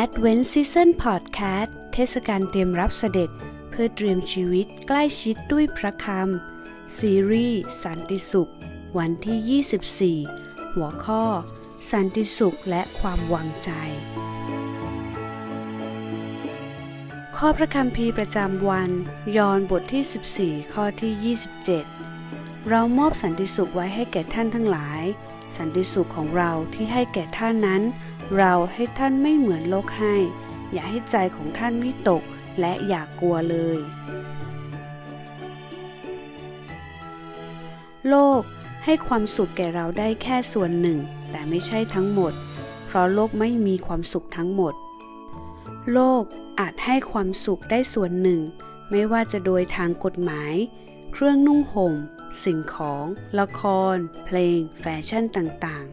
Advent Season Podcast เทศกาลเตรียมรับเสด็จ เพื่อเตรียมชีวิตใกล้ชิดด้วยพระคำ ซีรีส์สันติสุข วันที่ 24 หัวข้อ สันติสุขและความวางใจ ข้อพระคัมภีประจำวัน ยอห์นบทที่ 14 ข้อที่ 27 เรามอบสันติสุขไว้ให้แก่ท่านทั้งหลาย สันติสุขของเราที่ให้แก่ท่านนั้น เราให้ท่านไม่เหมือนโลกให้ อย่าให้ใจของท่านวิตกและอย่ากกลัวเลย โลกให้ความสุขแก่เราได้แค่ส่วนหนึ่ง แต่ไม่ใช่ทั้งหมด เพราะโลกไม่มีความสุขทั้งหมด โลกอาจให้ความสุขได้ส่วนหนึ่ง ไม่ว่าจะโดยทางกฎหมาย เครื่องนุ่งห่ม สิ่งของ ละคร เพลง แฟชั่นต่าง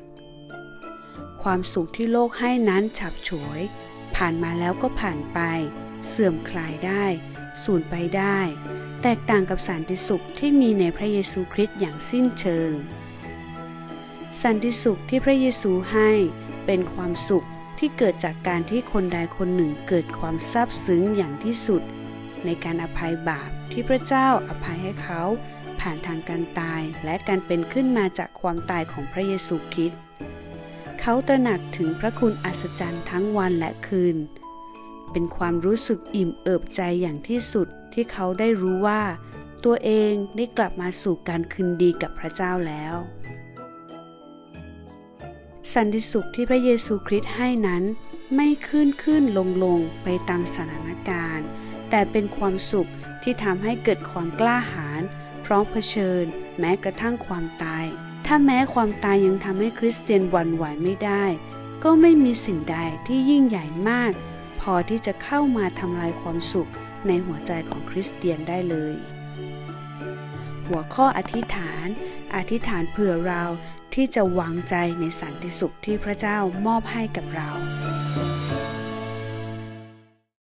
ๆ ความสุขที่โลกให้นั้นฉับฉวย ผ่านมาแล้วก็ผ่านไป เสื่อมคลายได้ สูญไปได้ แตกต่างกับสันติสุขที่มีในพระเยซูคริสต์อย่างสิ้นเชิง สันติสุขที่พระเยซูให้เป็นความสุขที่เกิดจากการที่คนใดคนหนึ่งเกิดความซาบซึ้งอย่างที่สุด ในการอภัยบาปที่พระเจ้าอภัยให้เขา ผ่านทางการตายและการเป็นขึ้นมาจากความตายของพระเยซูคริสต์เขาตระหนักถึงพระคุณอัศจรรย์ทั้งวันและคืน เป็นความรู้สึกอิ่มเอิบใจอย่างที่สุดที่เขาได้รู้ว่า ตัวเองได้กลับมาสู่การคืนดีกับพระเจ้าแล้ว สันติสุขที่พระเยซูคริสต์ให้นั้นไม่ขึ้นขึ้นลงลงไปตามสถานการณ์ แต่เป็นความสุขที่ทำให้เกิดความกล้าหาญ ร้อมเผชิญ แม้กระทั่งความตาย ถ้าแม้ความตายยังทำให้คริสเตียนหวั่นไหวไม่ได้ ก็ไม่มีสิ่งใดที่ยิ่งใหญ่มาก พอที่จะเข้ามาทำลายความสุขในหัวใจของคริสเตียนได้เลย หัวข้ออธิษฐาน อธิษฐานเผื่อเราที่จะวางใจในสันติสุขที่พระเจ้ามอบให้กับเรา